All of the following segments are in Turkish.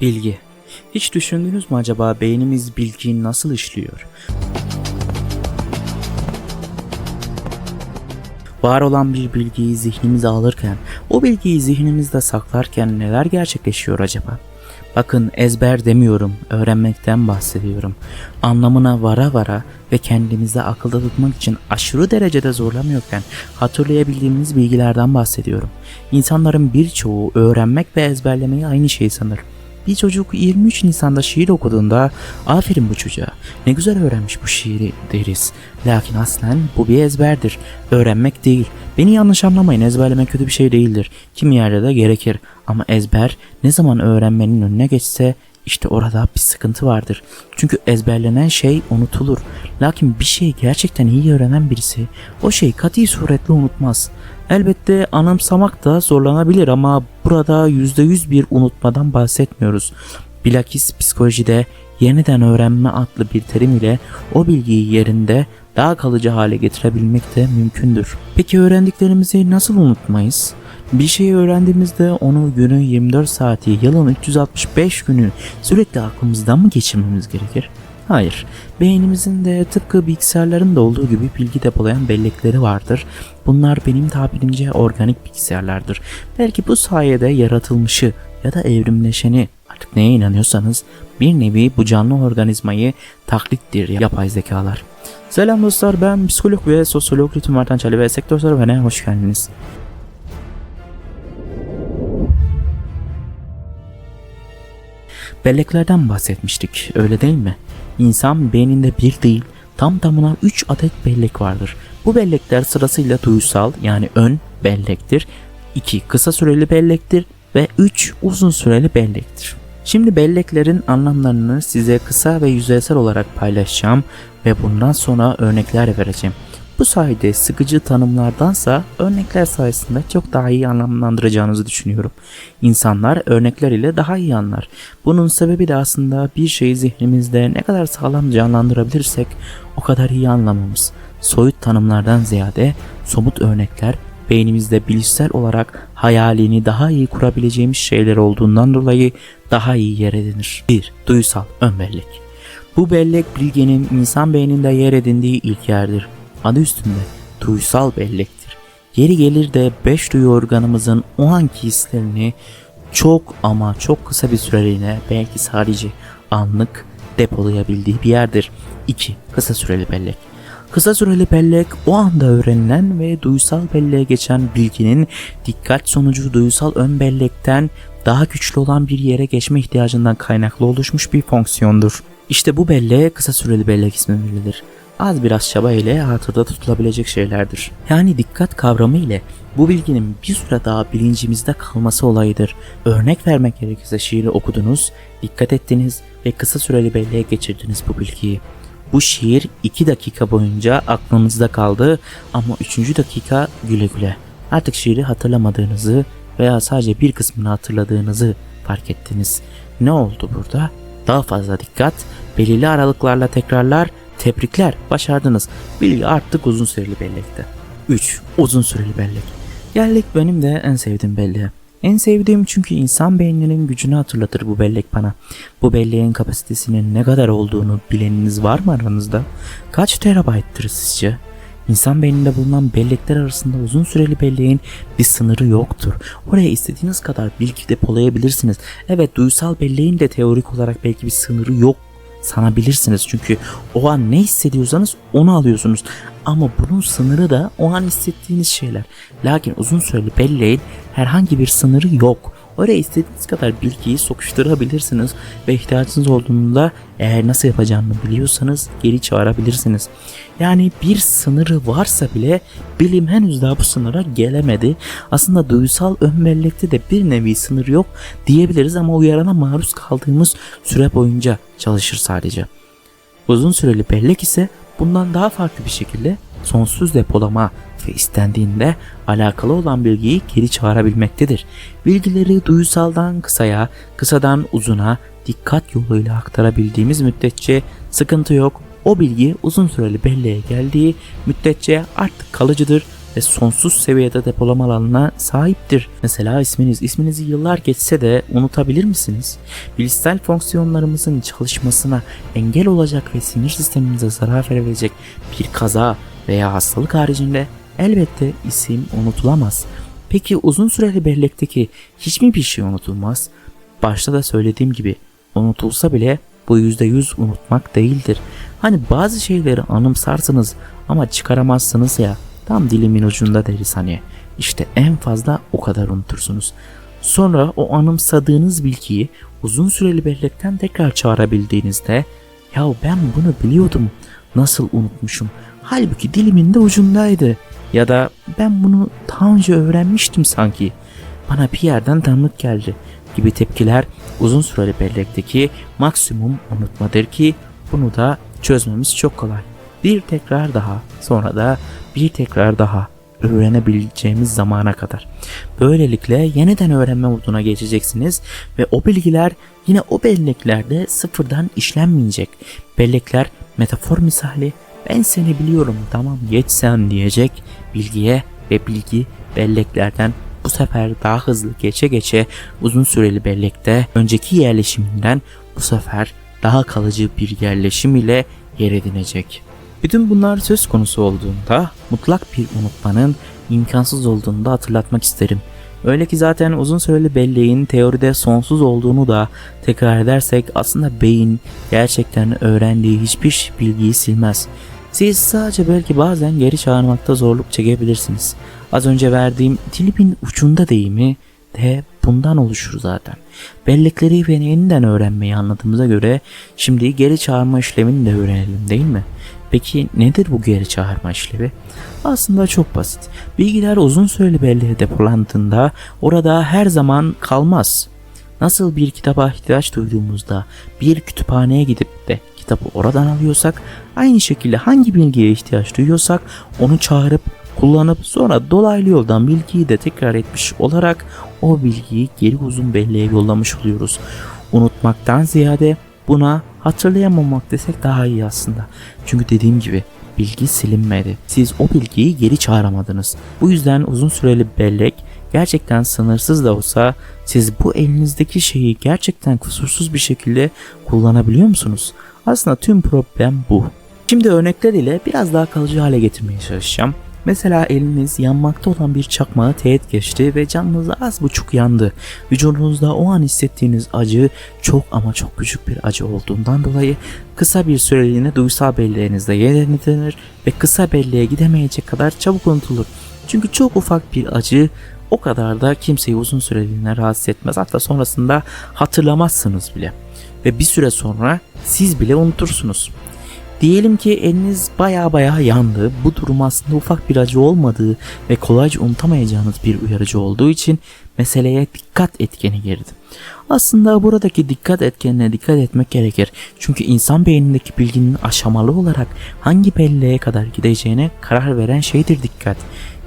Bilgi. Hiç düşündünüz mü acaba beynimiz bilgiyi nasıl işliyor? Var olan bir bilgiyi zihnimize alırken, o bilgiyi zihnimizde saklarken neler gerçekleşiyor acaba? Bakın ezber demiyorum, öğrenmekten bahsediyorum. Anlamına vara vara ve kendimize akılda tutmak için aşırı derecede zorlamıyorken hatırlayabildiğimiz bilgilerden bahsediyorum. İnsanların birçoğu öğrenmek ve ezberlemeyi aynı şey sanır. Bir çocuk 23 Nisan'da şiir okuduğunda aferin bu çocuğa ne güzel öğrenmiş bu şiiri deriz. Lakin aslen bu bir ezberdir. Öğrenmek değil. Beni yanlış anlamayın ezberlemek kötü bir şey değildir. Kimi yerde de gerekir. Ama ezber ne zaman öğrenmenin önüne geçse işte orada bir sıkıntı vardır. Çünkü ezberlenen şey unutulur. Lakin bir şeyi gerçekten iyi öğrenen birisi o şeyi kati suretle unutmaz. Elbette anımsamak da zorlanabilir ama burada %100 bir unutmadan bahsetmiyoruz. Bilakis psikolojide yeniden öğrenme adlı bir terim ile o bilgiyi yerinde daha kalıcı hale getirebilmek de mümkündür. Peki öğrendiklerimizi nasıl unutmayız? Bir şeyi öğrendiğimizde onu günün 24 saati, yılın 365 günü sürekli aklımızdan mı geçirmemiz gerekir? Hayır. Beynimizin de tıpkı bilgisayarların da olduğu gibi bilgi depolayan bellekleri vardır. Bunlar benim tabirimce organik bilgisayarlardır. Belki bu sayede yaratılmışı ya da evrimleşeni artık neye inanıyorsanız bir nevi bu canlı organizmayı taklittir yapay zekalar. Selam dostlar ben psikolog ve sosyolog Ritim Martançalı ve Sektör Serüven'e hoş geldiniz. Belleklerden bahsetmiştik öyle değil mi? İnsan beyninde bir değil tam tamına 3 adet bellek vardır. Bu bellekler sırasıyla duysal yani ön bellektir, 2 kısa süreli bellektir ve 3 uzun süreli bellektir. Şimdi belleklerin anlamlarını size kısa ve yüzeysel olarak paylaşacağım ve bundan sonra örnekler vereceğim. Bu sayede sıkıcı tanımlardansa örnekler sayesinde çok daha iyi anlamlandıracağınızı düşünüyorum. İnsanlar örnekler ile daha iyi anlar. Bunun sebebi de aslında bir şeyi zihnimizde ne kadar sağlam canlandırabilirsek o kadar iyi anlamamız. Soyut tanımlardan ziyade somut örnekler beynimizde bilişsel olarak hayalini daha iyi kurabileceğimiz şeyler olduğundan dolayı daha iyi yer edinir. 1. Duysal ön bellek. Bu bellek bilginin insan beyninde yer edindiği ilk yerdir. Adı üstünde duysal bellektir. Yeri gelir de beş duyu organımızın o anki hislerini çok ama çok kısa bir süreliğine belki sadece anlık depolayabildiği bir yerdir. 2. Kısa süreli bellek. Kısa süreli bellek o anda öğrenilen ve duysal belleğe geçen bilginin dikkat sonucu duysal ön bellekten daha güçlü olan bir yere geçme ihtiyacından kaynaklı oluşmuş bir fonksiyondur. İşte bu belleğe kısa süreli bellek ismi verilir az biraz çaba ile hatırda tutulabilecek şeylerdir. Yani dikkat kavramı ile bu bilginin bir süre daha bilincimizde kalması olayıdır. Örnek vermek gerekirse şiiri okudunuz, dikkat ettiniz ve kısa süreli belleğe geçirdiniz bu bilgiyi. Bu şiir 2 dakika boyunca aklınızda kaldı ama 3. dakika güle güle. Artık şiiri hatırlamadığınızı veya sadece bir kısmını hatırladığınızı fark ettiniz. Ne oldu burada? Daha fazla dikkat, belirli aralıklarla tekrarlar Tebrikler, başardınız. Bilgi artık uzun süreli bellekte. 3. Uzun süreli bellek. Bellek benim de en sevdiğim belleğim. En sevdiğim çünkü insan beyninin gücünü hatırlatır bu bellek bana. Bu belleğin kapasitesinin ne kadar olduğunu bileniniz var mı aranızda? Kaç terabayttır sizce? İnsan beyninde bulunan bellekler arasında uzun süreli belleğin bir sınırı yoktur. Oraya istediğiniz kadar bilgi depolayabilirsiniz. Evet duysal belleğin de teorik olarak belki bir sınırı yok sanabilirsiniz. Çünkü o an ne hissediyorsanız onu alıyorsunuz. Ama bunun sınırı da o an hissettiğiniz şeyler. Lakin uzun süreli belleğin herhangi bir sınırı yok. Oraya istediğiniz kadar bilgiyi sokuşturabilirsiniz ve ihtiyacınız olduğunda eğer nasıl yapacağını biliyorsanız geri çağırabilirsiniz. Yani bir sınırı varsa bile bilim henüz daha bu sınıra gelemedi. Aslında duysal ön de bir nevi sınır yok diyebiliriz ama uyarana maruz kaldığımız süre boyunca çalışır sadece. Uzun süreli bellek ise bundan daha farklı bir şekilde sonsuz depolama ve istendiğinde alakalı olan bilgiyi geri çağırabilmektedir. Bilgileri duyusaldan kısaya, kısadan uzuna dikkat yoluyla aktarabildiğimiz müddetçe sıkıntı yok. O bilgi uzun süreli belleğe geldiği müddetçe artık kalıcıdır ve sonsuz seviyede depolama alanına sahiptir. Mesela isminiz. İsminizi yıllar geçse de unutabilir misiniz? Bilişsel fonksiyonlarımızın çalışmasına engel olacak ve sinir sistemimize zarar verebilecek bir kaza veya hastalık haricinde elbette isim unutulamaz. Peki uzun süreli bellekteki hiç mi bir şey unutulmaz? Başta da söylediğim gibi unutulsa bile bu %100 unutmak değildir. Hani bazı şeyleri anımsarsınız ama çıkaramazsınız ya tam dilimin ucunda deriz hani. İşte en fazla o kadar unutursunuz. Sonra o anımsadığınız bilgiyi uzun süreli bellekten tekrar çağırabildiğinizde ya ben bunu biliyordum nasıl unutmuşum halbuki dilimin de ucundaydı ya da ben bunu daha önce öğrenmiştim sanki bana bir yerden tanıdık geldi gibi tepkiler uzun süreli bellekteki maksimum unutmadır ki bunu da çözmemiz çok kolay. Bir tekrar daha sonra da bir tekrar daha öğrenebileceğimiz zamana kadar. Böylelikle yeniden öğrenme moduna geçeceksiniz ve o bilgiler yine o belleklerde sıfırdan işlenmeyecek. Bellekler metafor misali ben seni biliyorum tamam geç sen diyecek bilgiye ve bilgi belleklerden bu sefer daha hızlı geçe geçe uzun süreli bellekte önceki yerleşiminden bu sefer daha kalıcı bir yerleşim ile yer edinecek. Bütün bunlar söz konusu olduğunda mutlak bir unutmanın imkansız olduğunu da hatırlatmak isterim. Öyle ki zaten uzun süreli belleğin teoride sonsuz olduğunu da tekrar edersek aslında beyin gerçekten öğrendiği hiçbir bilgiyi silmez. Siz sadece belki bazen geri çağırmakta zorluk çekebilirsiniz. Az önce verdiğim dilimin ucunda deyimi de bundan oluşur zaten. Bellekleri ve yeniden öğrenmeyi anladığımıza göre şimdi geri çağırma işlemini de öğrenelim değil mi? Peki nedir bu geri çağırma işlevi? Aslında çok basit. Bilgiler uzun süreli belleğe depolandığında orada her zaman kalmaz. Nasıl bir kitaba ihtiyaç duyduğumuzda bir kütüphaneye gidip de kitabı oradan alıyorsak aynı şekilde hangi bilgiye ihtiyaç duyuyorsak onu çağırıp kullanıp sonra dolaylı yoldan bilgiyi de tekrar etmiş olarak o bilgiyi geri uzun belleğe yollamış oluyoruz. Unutmaktan ziyade buna hatırlayamamak desek daha iyi aslında. Çünkü dediğim gibi bilgi silinmedi. Siz o bilgiyi geri çağıramadınız. Bu yüzden uzun süreli bellek gerçekten sınırsız da olsa siz bu elinizdeki şeyi gerçekten kusursuz bir şekilde kullanabiliyor musunuz? Aslında tüm problem bu. Şimdi örnekler ile biraz daha kalıcı hale getirmeye çalışacağım. Mesela eliniz yanmakta olan bir çakmağı teğet geçti ve canınız az buçuk yandı. Vücudunuzda o an hissettiğiniz acı çok ama çok küçük bir acı olduğundan dolayı kısa bir süreliğine duysal belleğinizde yenilenir ve kısa belleğe gidemeyecek kadar çabuk unutulur. Çünkü çok ufak bir acı o kadar da kimseyi uzun süreliğine rahatsız etmez. Hatta sonrasında hatırlamazsınız bile. Ve bir süre sonra siz bile unutursunuz. Diyelim ki eliniz baya baya yandı. Bu durum aslında ufak bir acı olmadığı ve kolayca unutamayacağınız bir uyarıcı olduğu için meseleye dikkat etkeni girdi. Aslında buradaki dikkat etkenine dikkat etmek gerekir. Çünkü insan beynindeki bilginin aşamalı olarak hangi belleğe kadar gideceğine karar veren şeydir dikkat.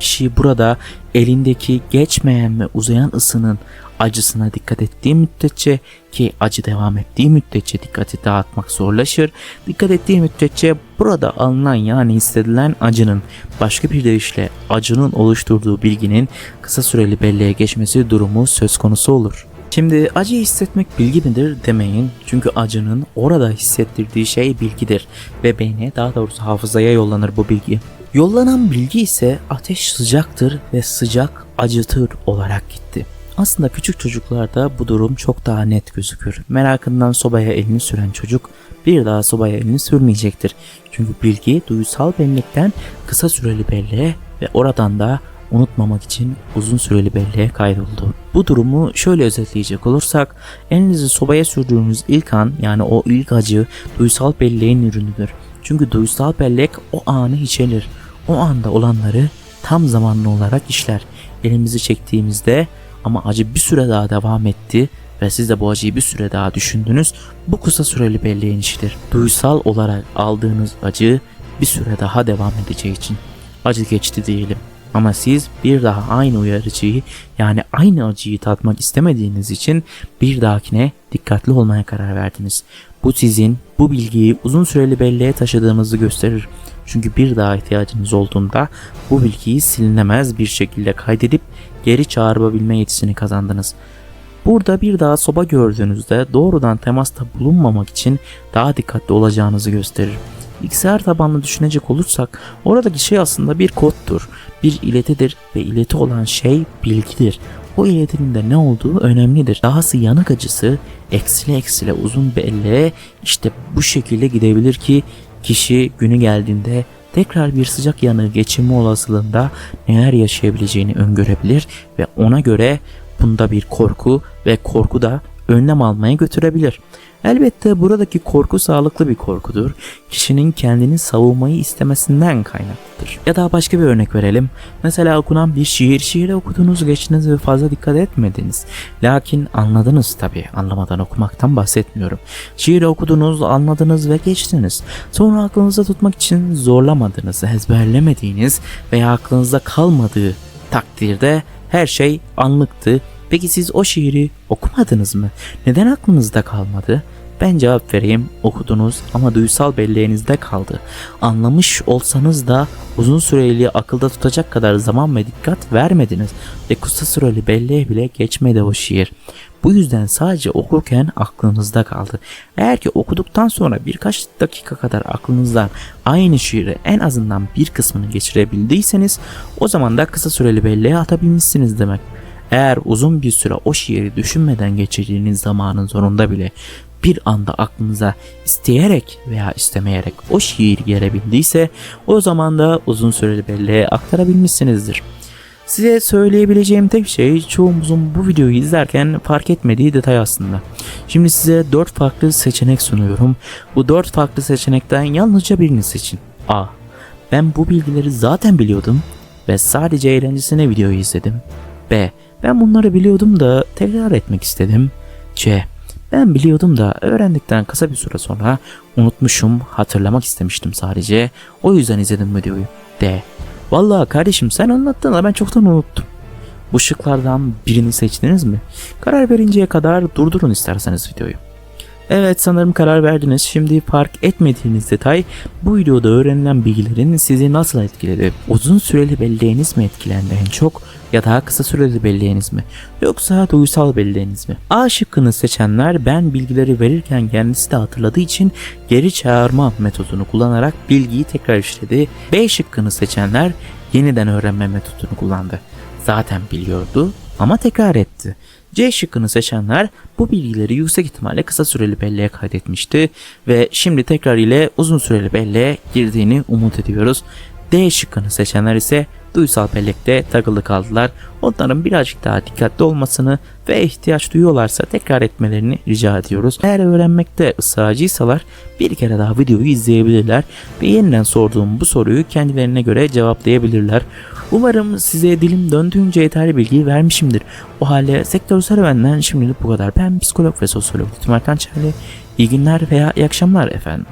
Kişi burada elindeki geçmeyen ve uzayan ısının acısına dikkat ettiği müddetçe ki acı devam ettiği müddetçe dikkati dağıtmak zorlaşır. Dikkat ettiği müddetçe burada alınan yani hissedilen acının başka bir deyişle acının oluşturduğu bilginin kısa süreli belleğe geçmesi durumu söz konusu olur. Şimdi acı hissetmek bilgi midir demeyin. Çünkü acının orada hissettirdiği şey bilgidir ve beyne daha doğrusu hafızaya yollanır bu bilgi. Yollanan bilgi ise ateş sıcaktır ve sıcak acıtır olarak gitti. Aslında küçük çocuklarda bu durum çok daha net gözükür. Merakından sobaya elini süren çocuk bir daha sobaya elini sürmeyecektir. Çünkü bilgi duysal bellekten kısa süreli belleğe ve oradan da unutmamak için uzun süreli belleğe kaydoldu. Bu durumu şöyle özetleyecek olursak elinizi sobaya sürdüğünüz ilk an yani o ilk acı duysal belleğin ürünüdür. Çünkü duysal bellek o anı içerir. O anda olanları tam zamanlı olarak işler. Elimizi çektiğimizde ama acı bir süre daha devam etti ve siz de bu acıyı bir süre daha düşündünüz. Bu kısa süreli belleğin işidir. Duysal olarak aldığınız acı bir süre daha devam edeceği için acı geçti diyelim. Ama siz bir daha aynı uyarıcıyı yani aynı acıyı tatmak istemediğiniz için bir dahakine dikkatli olmaya karar verdiniz. Bu sizin bu bilgiyi uzun süreli belleğe taşıdığınızı gösterir. Çünkü bir daha ihtiyacınız olduğunda bu bilgiyi silinemez bir şekilde kaydedip geri çağırabilme yetisini kazandınız. Burada bir daha soba gördüğünüzde doğrudan temasta bulunmamak için daha dikkatli olacağınızı gösterir. Bilgisayar tabanlı düşünecek olursak oradaki şey aslında bir koddur, bir iletidir ve ileti olan şey bilgidir. O iletinin de ne olduğu önemlidir. Dahası yanık acısı eksile eksile uzun belleğe işte bu şekilde gidebilir ki kişi günü geldiğinde tekrar bir sıcak yanığı geçirme olasılığında neler yaşayabileceğini öngörebilir ve ona göre bunda bir korku ve korku da önlem almaya götürebilir. Elbette buradaki korku sağlıklı bir korkudur. Kişinin kendini savunmayı istemesinden kaynaklıdır. Ya da başka bir örnek verelim. Mesela okunan bir şiir, şiiri okudunuz, geçtiniz ve fazla dikkat etmediniz. Lakin anladınız tabi, anlamadan okumaktan bahsetmiyorum. Şiiri okudunuz, anladınız ve geçtiniz. Sonra aklınızda tutmak için zorlamadınız, ezberlemediğiniz veya aklınızda kalmadığı takdirde her şey anlıktı. Peki siz o şiiri okumadınız mı? Neden aklınızda kalmadı? Ben cevap vereyim. Okudunuz ama duysal belleğinizde kaldı. Anlamış olsanız da uzun süreli akılda tutacak kadar zaman ve dikkat vermediniz ve kısa süreli belleğe bile geçmedi o şiir. Bu yüzden sadece okurken aklınızda kaldı. Eğer ki okuduktan sonra birkaç dakika kadar aklınızdan aynı şiiri en azından bir kısmını geçirebildiyseniz o zaman da kısa süreli belleğe atabilmişsiniz demek. Eğer uzun bir süre o şiiri düşünmeden geçirdiğiniz zamanın sonunda bile bir anda aklınıza isteyerek veya istemeyerek o şiir gelebildiyse o zaman da uzun süreli belleğe aktarabilmişsinizdir. Size söyleyebileceğim tek şey çoğumuzun bu videoyu izlerken fark etmediği detay aslında. Şimdi size 4 farklı seçenek sunuyorum. Bu 4 farklı seçenekten yalnızca birini seçin. A. Ben bu bilgileri zaten biliyordum ve sadece eğlencesine videoyu izledim. B. Ben bunları biliyordum da tekrar etmek istedim. C. Ben biliyordum da öğrendikten kısa bir süre sonra unutmuşum, hatırlamak istemiştim sadece. O yüzden izledim videoyu. D. Vallahi kardeşim sen anlattın da ben çoktan unuttum. Bu şıklardan birini seçtiniz mi? Karar verinceye kadar durdurun isterseniz videoyu. Evet sanırım karar verdiniz. Şimdi fark etmediğiniz detay bu videoda öğrenilen bilgilerin sizi nasıl etkiledi? Uzun süreli belleğiniz mi etkilendi en çok ya da kısa süreli belleğiniz mi? Yoksa duysal belleğiniz mi? A şıkkını seçenler ben bilgileri verirken kendisi de hatırladığı için geri çağırma metodunu kullanarak bilgiyi tekrar işledi. B şıkkını seçenler yeniden öğrenme metodunu kullandı. Zaten biliyordu ama tekrar etti. C şıkkını seçenler bu bilgileri yüksek ihtimalle kısa süreli belleğe kaydetmişti ve şimdi tekrar ile uzun süreli belleğe girdiğini umut ediyoruz. D şıkkını seçenler ise duysal bellekte takılı kaldılar. Onların birazcık daha dikkatli olmasını ve ihtiyaç duyuyorlarsa tekrar etmelerini rica ediyoruz. Eğer öğrenmekte ısrarcıysalar bir kere daha videoyu izleyebilirler ve yeniden sorduğum bu soruyu kendilerine göre cevaplayabilirler. Umarım size dilim döndüğünce yeterli bilgiyi vermişimdir. O halde sektör serüvenden şimdilik bu kadar. Ben psikolog ve sosyolog Tümer Kançerli. İyi günler veya iyi akşamlar efendim.